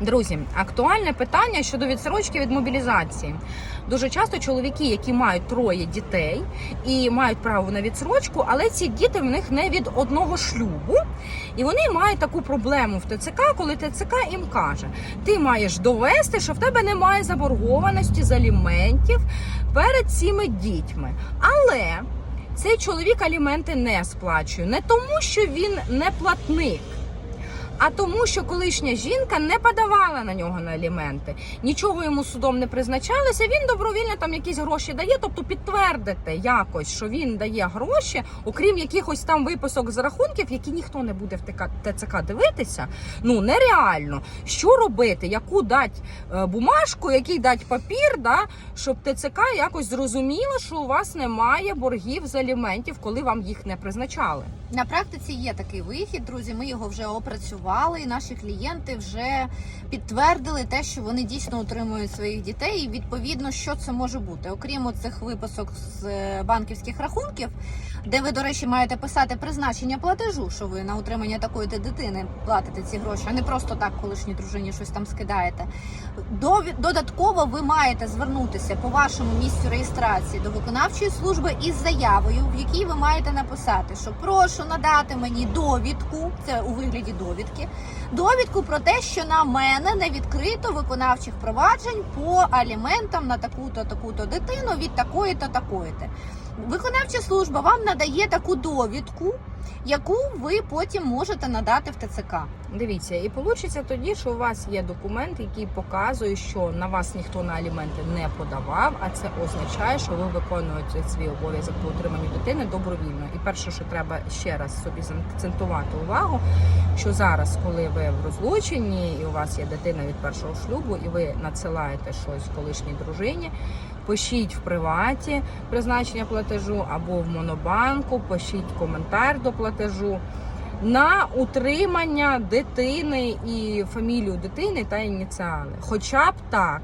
Друзі, актуальне питання щодо відсрочки від мобілізації. Дуже часто чоловіки, які мають троє дітей і мають право на відсрочку, але ці діти в них не від одного шлюбу, і вони мають таку проблему в ТЦК, коли ТЦК їм каже: ти маєш довести, що в тебе немає заборгованості з аліментів перед цими дітьми. Але цей чоловік аліменти не сплачує не тому, що він не платник. А тому, що колишня жінка не подавала на нього на аліменти, нічого йому судом не призначалося. Він добровільно там якісь гроші дає. Тобто підтвердити якось, що він дає гроші, окрім якихось там виписок з рахунків, які ніхто не буде в ТЦК дивитися. Ну нереально. Що робити? Яку дать е, бумажку, який дать папір, да, щоб ТЦК якось зрозуміло, що у вас немає боргів з аліментів, коли вам їх не призначали. На практиці є такий вихід, друзі. Ми його вже опрацювали, і наші клієнти вже підтвердили те, що вони дійсно утримують своїх дітей. І відповідно, що це може бути, окрім цих виписок з е, банківських рахунків, де ви, до речі, маєте писати призначення платежу, що ви на утримання такої дитини платите ці гроші, а не просто так колишній дружині щось там скидаєте. Додатково ви маєте звернутися по вашому місцю реєстрації до виконавчої служби із заявою, в якій ви маєте написати, що прошу надати мені довідку, це у вигляді довідки, довідку про те, що на мене не відкрито виконавчих проваджень по аліментам на таку-то таку-то дитину від такої-то такої-то. Виконавча служба вам надає таку довідку, яку ви потім можете надати в ТЦК. Дивіться, і вийде тоді, що у вас є документ, який показує, що на вас ніхто на аліменти не подавав, а це означає, що ви виконуєте свій обов'язок по утриманню дитини добровільно. І перше, що треба ще раз собі заакцентувати увагу, що зараз, коли ви в розлученні і у вас є дитина від першого шлюбу, і ви надсилаєте щось колишній дружині. Пишіть в приваті призначення платежу або в монобанку, пишіть коментар до платежу на утримання дитини і фамілію дитини та ініціали. Хоча б так.